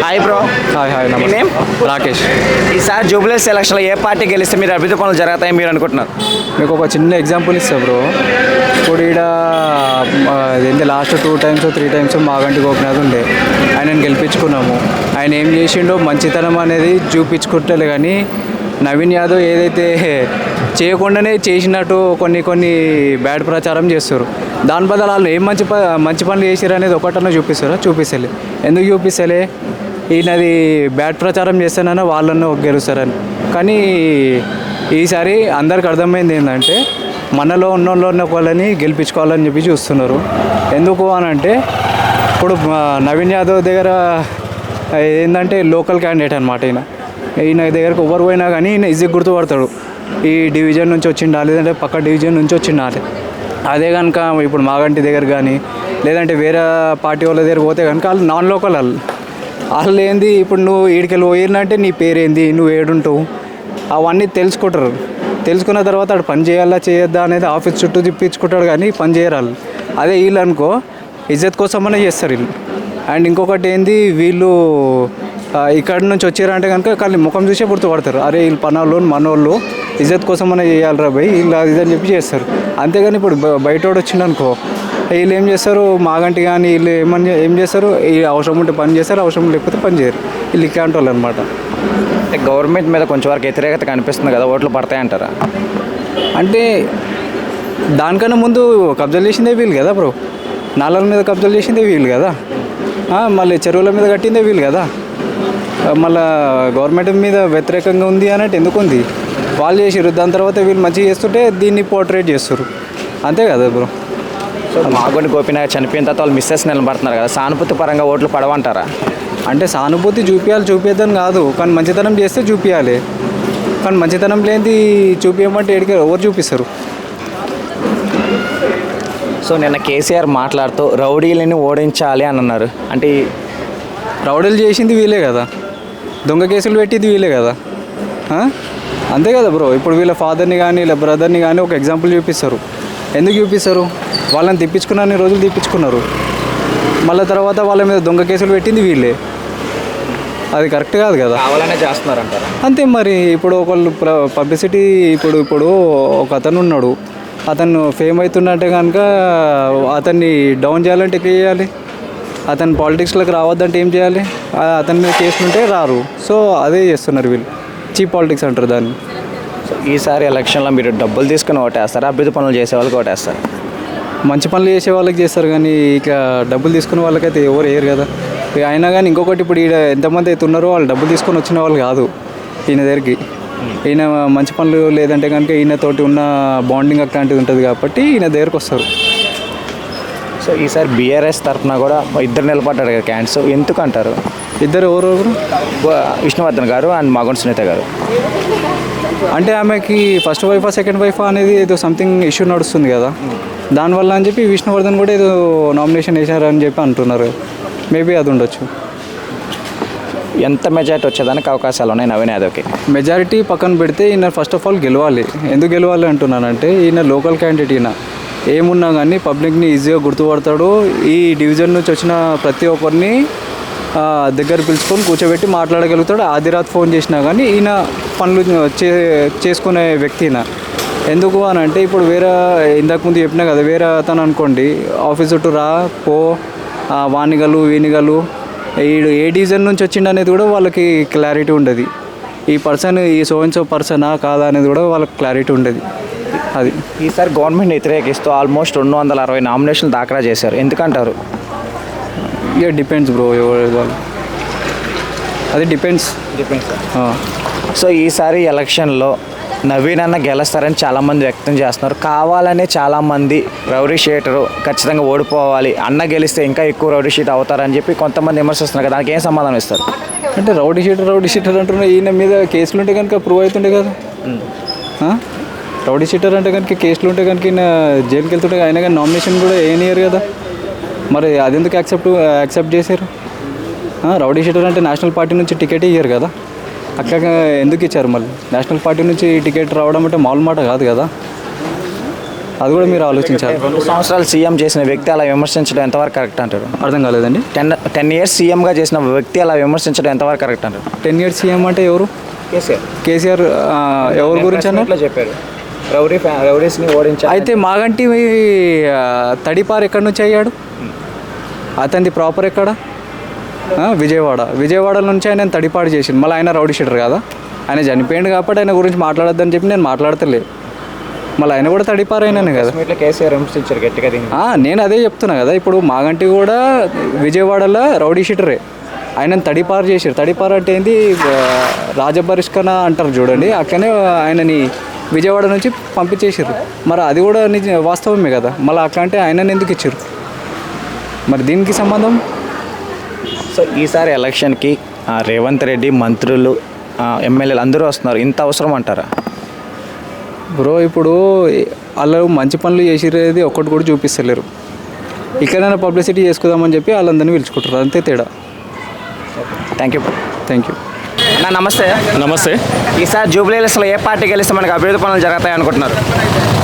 Hi bro hi hi మీ name Rakesh ఈసారి జూబ్లీస్ ఎలక్షన్లో ఏ పార్టీ గెలిస్తే మీరు అభివృద్ధి పనులు జరుగుతాయి మీరు అనుకుంటున్నారు? మీకు ఒక చిన్న ఎగ్జాంపుల్ ఇస్తా బ్రో ఇప్పుడు ఈడ ఏంటి last two times three times Maganti Gopinath ఉండే. ఆయనను గెలిపించుకున్నాము. ఆయన ఏం చేసిండో మంచితనం అనేది చూపించుకుంటలే కానీ నవీన్ యాదవ్ ఏదైతే చేయకుండానే చేసినట్టు కొన్ని కొన్ని బ్యాడ్ ప్రచారం చేస్తారు. దాని బదులు వాళ్ళు ఏం మంచి ప మంచి పనులు చేసారు అనేది ఒకటన్నా చూపిస్తారా? చూపిస్తలే. ఎందుకు చూపిస్తలే? ఈయనది బ్యాడ్ ప్రచారం చేస్తానన్నా వాళ్ళను గెలుస్తారని కానీ ఈసారి అందరికి అర్థమైంది ఏంటంటే మనలో ఉన్నోళ్ళు ఉన్న వాళ్ళని గెలిపించుకోవాలని చెప్పి చూస్తున్నారు. ఎందుకు అని అంటే ఇప్పుడు నవీన్ యాదవ్ దగ్గర ఏంటంటే లోకల్ క్యాండిడేట్ అనమాట ఈయన. ఈయన దగ్గరకు ఎవరు పోయినా కానీ ఈయన ఈజీ గుర్తుపడతాడు. ఈ డివిజన్ నుంచి వచ్చిండా లేదంటే పక్క డివిజన్ నుంచి వచ్చిండా అదే కనుక ఇప్పుడు మాగంటి దగ్గర కానీ లేదంటే వేరే పార్టీ వాళ్ళ దగ్గర పోతే కనుక వాళ్ళు నాన్ లోకల్ వాళ్ళు. వాళ్ళు ఏంది ఇప్పుడు నువ్వు ఈడికెళ్ళి పోయినంటే నీ పేరేంది? నువ్వు ఏడుంటావు? అవన్నీ తెలుసుకుంటారు. తెలుసుకున్న తర్వాత అటు పని చేయాలా చేయొద్దా అనేది ఆఫీస్ చుట్టూ తిప్పించుకుంటాడు కానీ పని చేయరు వాళ్ళు అదే వీళ్ళు అనుకో ఇజ్జత్ కోసమనే చేస్తారు వీళ్ళు. అండ్ ఇంకొకటి ఏంది? వీళ్ళు ఇక్కడి ఇక్కడ నుంచి వచ్చారంటే కనుక కానీ ముఖం చూసే గుర్తుపడతారు. అరే వీళ్ళు పనోళ్ళు మనోళ్ళు ఇజ్జత్ కోసమనే చేయాలిరా భయ్ వీళ్ళు అది ఇది అని చెప్పి చేస్తారు. అంతేగాని ఇప్పుడు బ- బయటోడు వచ్చిండనుకో వీళ్ళు ఏం చేస్తారు? మాగంటి కానీ వీళ్ళు ఏమని ఏం చేస్తారు? ఈ అవసరం ఉంటే పని చేస్తారు అవసరం లేకపోతే పని చేయరు. వీళ్ళు ఇట్లాంటి వాళ్ళు అనమాట అంటే గవర్నమెంట్ మీద కొంచెం వరకు వ్యతిరేకత కనిపిస్తుంది కదా ఓట్లు పడతాయంటారా? అంటే దానికన్నా ముందు కబ్జాలు చేసిందే వీళ్ళు కదా బ్రో. నాళాల మీద కబ్జాలు చేసిందే వీళ్ళు కదా. మళ్ళీ చెరువుల మీద కట్టిందే వీళ్ళు కదా. మళ్ళా గవర్నమెంట్ మీద వ్యతిరేకంగా ఉంది అన్నట్టు ఎందుకు ఉంది? వాళ్ళు చేసారు దాని తర్వాత వీళ్ళు మంచిగా చేస్తుంటే దీన్ని పోర్ట్రేట్ చేస్తారు అంతే కదా బ్రో. మాగొండి గోపినాథ్ చనిపోయిన తర్వాత వాళ్ళు మిస్సెస్ నిలబడుతున్నారు కదా సానుభూతి పరంగా ఓట్లు పడవంటారా? అంటే సానుభూతి చూపించాలి చూపించదని కాదు కానీ మంచితనం చేస్తే చూపించాలి కానీ మంచితనం లేనిది చూపించమంటే ఎడికి ఎవరు చూపిస్తారు? సో నిన్న కేసీఆర్ మాట్లాడుతూ రౌడీలని ఓడించాలి అని అన్నారు. అంటే రౌడీలు చేసింది వీళ్ళే కదా. దొంగ కేసులు పెట్టింది వీళ్ళే కదా? అంతే కదా బ్రో. ఇప్పుడు వీళ్ళ ఫాదర్ని కానీ వీళ్ళ బ్రదర్ని కానీ ఒక ఎగ్జాంపుల్ చూపిస్తారు. ఎందుకు చూపిస్తారు? వాళ్ళని తిప్పించుకున్న రోజులు తిప్పించుకున్నారు. మళ్ళీ తర్వాత వాళ్ళ మీద దొంగ కేసులు పెట్టింది వీళ్ళే. అది కరెక్ట్ కాదు కదా? కావాలనే చేస్తున్నారంటారా? అంతే మరి ఇప్పుడు ఒకళ్ళు పబ్లిసిటీ ఇప్పుడు ఇప్పుడు ఒక అతను ఉన్నాడు. అతను ఫేమ్ అవుతున్నట్టే కనుక అతన్ని డౌన్ చేయాలంటే ఎట్లా చేయాలి? అతను పాలిటిక్స్లోకి రావద్దంటే ఏం చేయాలి? అతని మీద కేసులు ఉంటే రారు. సో అదే చేస్తున్నారు వీళ్ళు. చీప్ పాలిటిక్స్ అంటారు దాన్ని. ఈసారి ఎలక్షన్లో మీరు డబ్బులు తీసుకుని ఓటేస్తారా? అభివృద్ధి పనులు చేసే వాళ్ళకి ఓటేస్తారు? మంచి పనులు చేసే వాళ్ళకి చేస్తారు కానీ ఇక డబ్బులు తీసుకునే వాళ్ళకైతే ఎవరు వేయరు కదా. ఇక అయినా కానీ ఇంకొకటి ఇప్పుడు ఈడ ఎంతమంది అయితే ఉన్నారో వాళ్ళు డబ్బులు తీసుకొని వచ్చిన వాళ్ళు కాదు ఈయన దగ్గరికి. ఈయన మంచి పనులు లేదంటే కనుక ఈయనతోటి ఉన్న బాండింగ్ అట్లాంటిది ఉంటుంది కాబట్టి ఈయన దగ్గరకు వస్తారు. సో ఈసారి బీఆర్ఎస్ తరఫున కూడా ఇద్దరు నిలబడ్డారు కదా క్యాండిడేట్స్ ఎందుకు అంటారు? ఇద్దరు ఎవరు విష్ణువర్ధన్ గారు అండ్ మాగొండ సునీత గారు. అంటే ఆమెకి ఫస్ట్ వైఫా సెకండ్ వైఫా అనేది ఏదో సంథింగ్ ఇష్యూ నడుస్తుంది కదా. దానివల్ల అని చెప్పి విష్ణువర్ధన్ కూడా ఏదో నామినేషన్ వేశారని చెప్పి అంటున్నారు. మేబీ అది ఉండొచ్చు. ఎంత మెజార్టీ వచ్చేదానికి అవకాశాలు ఉన్నాయి నవీన్ యాదవ్కి? మెజారిటీ పక్కన పెడితే ఈయన ఫస్ట్ ఆఫ్ ఆల్ గెలవాలి. ఎందుకు గెలవాలి అంటున్నానంటే ఈయన లోకల్ క్యాండిడేట్ ఈయన. ఏమున్నా కానీ పబ్లిక్ని ఈజీగా గుర్తుపడతాడు. ఈ డివిజన్ నుంచి వచ్చిన ప్రతి ఒక్కరిని దగ్గర పిలుచుకొని కూర్చోబెట్టి మాట్లాడగలుగుతాడు. ఆదిరాత్ ఫోన్ చేసినా కానీ ఈయన పనులు చే చేసుకునే వ్యక్తి ఈయన ఎందుకు అని అంటే ఇప్పుడు వేరే ఇంతకు ముందు చెప్పినా కదా వేరే అతను అనుకోండి ఆఫీస్ చుట్టూ రా పో వానిగలు వీనిగలు ఈడు ఏ డివిజన్ నుంచి వచ్చిండు అనేది కూడా వాళ్ళకి క్లారిటీ ఉండదు. ఈ పర్సన్ ఈ సో అండ్ సో పర్సనా కాదా అనేది కూడా వాళ్ళకి క్లారిటీ ఉండదు. అది. ఈసారి గవర్నమెంట్ వ్యతిరేకిస్తూ ఆల్మోస్ట్ రెండు వందల అరవై నామినేషన్లు దాఖలా చేశారు. ఎందుకంటారు? ఇక డిపెండ్స్ బ్రో ఎవరి అది డిపెండ్స్. సో ఈసారి ఎలక్షన్లో నవీన్ అన్న గెలుస్తారని చాలామంది వ్యక్తం చేస్తున్నారు. కావాలనే చాలామంది రౌడీ షీటరు ఖచ్చితంగా ఓడిపోవాలి. అన్న గెలిస్తే ఇంకా ఎక్కువ రౌడీ షీట్ అవుతారని చెప్పి కొంతమంది విమర్శిస్తున్నారు కదా దానికి ఏం సమాధానం ఇస్తారు? అంటే రౌడీ షీటర్ రౌడీ షీటర్ అంటున్నా ఈయన మీద కేసులు ఉంటే కనుక ప్రూవ్ అవుతుండే కదా? రౌడీ షీటర్ అంటే కనుక కేసులు ఉంటే కనుక ఈయన జైలుకి వెళ్తుంటే ఆయన కానీ నామినేషన్ కూడా ఏనియర్ కదా. మరి అది ఎందుకు యాక్సెప్ట్ యాక్సెప్ట్ చేశారు? రౌడీ షీటర్ అంటే నేషనల్ పార్టీ నుంచి టికెట్ ఇయ్యారు కదా. అక్కడ ఎందుకు ఇచ్చారు మళ్ళీ? నేషనల్ పార్టీ నుంచి టికెట్ రావడం అంటే మామూలు మాట కాదు కదా? అది కూడా మీరు ఆలోచించాలి. రెండు సంవత్సరాలు సీఎం చేసిన వ్యక్తి అలా విమర్శించడం ఎంతవరకు కరెక్ట్ అంటారు? అర్థం కాలేదండి. టెన్ టెన్ ఇయర్స్ సీఎంగా చేసిన వ్యక్తి అలా విమర్శించడం ఎంతవరకు కరెక్ట్ అంటారు? టెన్ ఇయర్స్ సీఎం అంటే ఎవరు? కేసీఆర్. కేసీఆర్ ఎవరి గురించి అన్నారు? ఇట్లా చెప్పారు రౌడీ ఫ్యా రౌడీస్ని ఓడించాలి అయితే మాగంటి తడిపారు ఎక్కడి నుంచి అయ్యాడు? అతనిది ప్రాపర్ ఎక్కడ? విజయవాడ. విజయవాడ నుంచి ఆయన తడిపాడు చేసిండు. మళ్ళీ ఆయన రౌడీ షీటర్ కదా. ఆయన చనిపోయింది కాబట్టి ఆయన గురించి మాట్లాడొద్దని చెప్పి నేను మాట్లాడతలేదు మళ్ళీ ఆయన కూడా తడిపారు అయినానే కదా. నేను అదే చెప్తున్నా కదా. ఇప్పుడు మాగంటి కూడా విజయవాడలో రౌడీ షీటరే. ఆయన తడిపారు చేశారు తడిపారు అంటే ఏంది? ఆ, రాజబరిష్కరణ అంటారు చూడండి. అక్కడనే ఆయనని విజయవాడ నుంచి పంపించేసారు మరి అది కూడా నిజ వాస్తవమే కదా. మళ్ళీ అట్లా అంటే ఆయనని ఎందుకు ఇచ్చారు మరి దీనికి సంబంధం? సో ఈసారి ఎలక్షన్కి ఆ, రేవంత్ రెడ్డి మంత్రులు ఎమ్మెల్యేలు అందరూ వస్తున్నారు. ఇంత అవసరం అంటారా? బ్రో ఇప్పుడు వాళ్ళు మంచి పనులు చేసిరేది ఒక్కటి కూడా చూపిస్తలేరు. ఇక్కడైనా పబ్లిసిటీ చేసుకుందామని చెప్పి వాళ్ళందరినీ పిలుచుకుంటారు అంతే తేడా. థ్యాంక్ యూ థ్యాంక్ యూ అన్న నమస్తే. నమస్తే. ఈసారి జూబ్లీహిల్స్లో ఏ పార్టీ గెలిస్తే మనకి అభివృద్ధి పనులు జరుగుతాయి అనుకుంటున్నారు?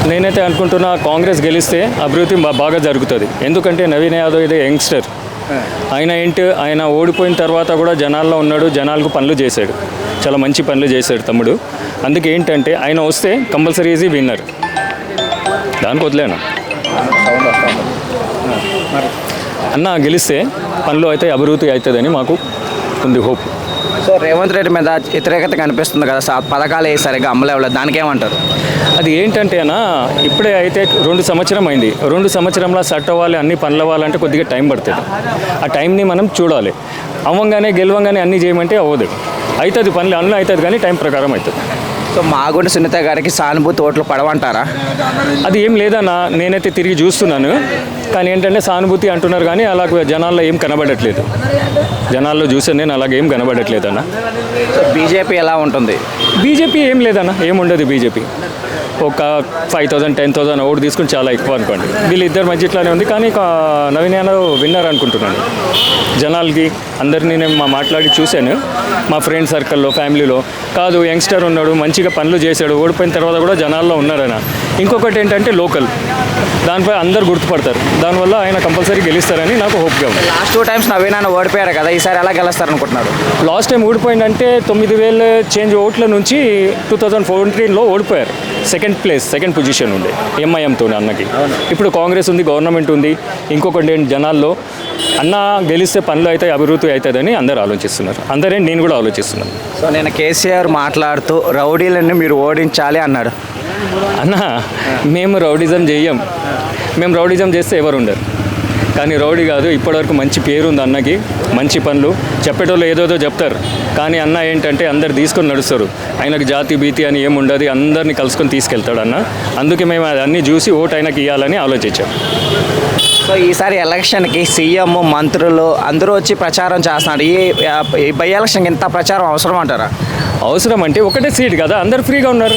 నేనైతే అనుకుంటున్నా కాంగ్రెస్ గెలిస్తే అభివృద్ధి బాగా జరుగుతుంది. ఎందుకంటే నవీన్ యాదవ్ ఇది యంగ్స్టర్. ఆయన ఏంటి? ఆయన ఓడిపోయిన తర్వాత కూడా జనాల్లో ఉన్నాడు జనాలకు పనులు చేశాడు. చాలా మంచి పనులు చేశాడు తమ్ముడు. అందుకే ఏంటంటే ఆయన వస్తే కంపల్సరీ ఈజీ విన్నర్. దానికి వదిలేను. అన్న గెలిస్తే పనులు అయితే అభివృద్ధి అవుతుందని మాకు ఉంది హోప్. సో రేవంత్ రెడ్డి మీద వ్యతిరేకత కనిపిస్తుంది కదా సార్? పథకాలు సరిగా అమ్మలేవలేదు దానికి ఏమంటారు? అది ఏంటంటే అన్న ఇప్పుడే అయితే రెండు సంవత్సరం అయింది. రెండు సంవత్సరంలో సెట్ అవ్వాలి అన్ని పనులు అవ్వాలంటే కొద్దిగా టైం పడుతుంది. ఆ టైంని మనం చూడాలి. అవ్వంగానే గెలవంగానే అన్నీ చేయమంటే అవ్వదు. అవుతుంది పనులు అన్నీ అవుతుంది కానీ టైం ప్రకారం అవుతుంది సో మాగుంట సునీత గారికి సానుభూతి ఓట్లు పడవంటారా? అది ఏం లేదన్న నేనైతే తిరిగి చూస్తున్నాను. కానీ ఏంటంటే సానుభూతి అంటున్నారు కానీ అలా జనాల్లో ఏం కనబడట్లేదు. జనాల్లో చూసాను నేను అలాగేం కనబడట్లేదు అన్న సో బీజేపీ ఎలా ఉంటుంది? బీజేపీ ఏం లేదన్న ఏముండదు బీజేపీ. ఒక five thousand ten thousand vote తీసుకుని చాలా ఎక్కువ అనుకోండి. వీళ్ళిద్దరు మధ్య ఇట్లానే ఉంది కానీ నవీన్ యాదవ్ విన్నర్ అనుకుంటున్నాను. జనాలకి అందరినీ నేను మా మాట్లాడి చూశాను. మా ఫ్రెండ్ సర్కిల్లో ఫ్యామిలీలో కాదు యంగ్స్టర్ ఉన్నాడు మంచిగా పనులు చేశాడు ఓడిపోయిన తర్వాత కూడా జనాల్లో ఉన్నారన. ఇంకొకటి ఏంటంటే లోకల్ దానిపై అందరు గుర్తుపడతారు. దానివల్ల ఆయన కంపల్సరీ గెలుస్తారని నాకు హోప్గా ఉంది. లాస్ట్ టూ టైమ్స్ నవీన్ అన్న ఓడిపోయారు కదా ఈసారి ఎలా గెలుస్తారు అనుకుంటున్నారు లాస్ట్ టైం ఓడిపోయిందంటే తొమ్మిది వేల చేంజ్ ఓట్ల నుంచి టూ థౌజండ్ ఫోర్టీన్లో ఓడిపోయారు. సెకండ్ ప్లేస్ సెకండ్ పొజిషన్ ఉండే ఎంఐఎంతో అన్నకి. ఇప్పుడు కాంగ్రెస్ ఉంది గవర్నమెంట్ ఉంది ఇంకొకటి జనాల్లో? అన్న గెలిస్తే పనులు అయితే అభివృద్ధి అవుతుందని అందరు ఆలోచిస్తున్నారు. అందరే నేను కూడా ఆలోచిస్తున్నాను. సో నేను కేసీఆర్ మాట్లాడుతూ రౌడీలని మీరు ఓడించాలి అన్నాడు. అన్న మేము రౌడిజం చెయ్యం. మేము రౌడిజం చేస్తే ఎవరు ఉండరు. కానీ రౌడీ కాదు ఇప్పటివరకు మంచి పేరు ఉంది అన్నకి మంచి పనులు. చెప్పేటోళ్ళు ఏదోదో చెప్తారు. కానీ అన్న ఏంటంటే అందరు తీసుకొని నడుస్తారు. ఆయనకు జాతి భీతి అని ఏముండదు అందరిని కలుసుకొని తీసుకెళ్తాడు అన్న. అందుకే మేము అన్నీ చూసి ఓటు ఆయనకి ఇవ్వాలని ఆలోచించాం. సో ఈసారి ఎలక్షన్కి సీఎం మంత్రులు అందరూ వచ్చి ప్రచారం చేస్తున్నారు. ఈ ఈ బై ఎలక్షన్కి ఇంత ప్రచారం అవసరం అంటారా? అవసరం అంటే ఒకటే సీట్ కదా అందరు ఫ్రీగా ఉన్నారు.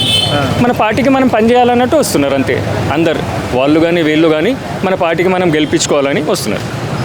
మన పార్టీకి మనం పనిచేయాలన్నట్టు వస్తున్నారు అంతే. అందరు వాళ్ళు కానీ వీళ్ళు కానీ మన పార్టీకి మనం గెలిపించుకోవాలని వస్తున్నారు.